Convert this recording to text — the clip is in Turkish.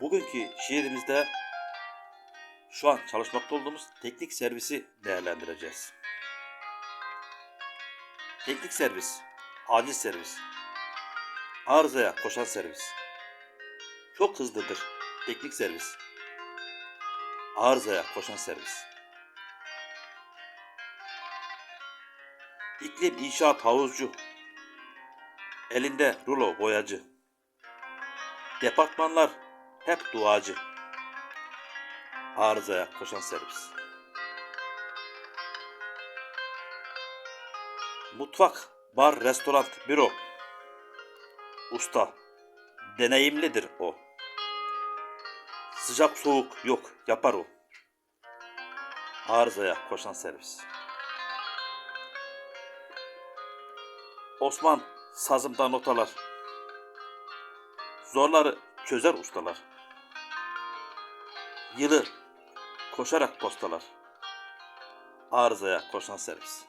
Bugünkü şiirimizde şu an çalışmakta olduğumuz teknik servisi değerlendireceğiz. Teknik servis, acil servis, arızaya koşan servis. Çok hızlıdır teknik servis. Arızaya koşan servis. İklim inşaat havuzcu. Elinde rulo boyacı. Departmanlar hep duacı. Arızaya koşan servis. Mutfak, bar, restoran, büro. Usta. Deneyimlidir o. Sıcak soğuk yok yapar o. Arızaya koşan servis. Osman sazımda notalar. Zorları çözer ustalar. Yılı koşarak postalar. Arızaya koşan servis.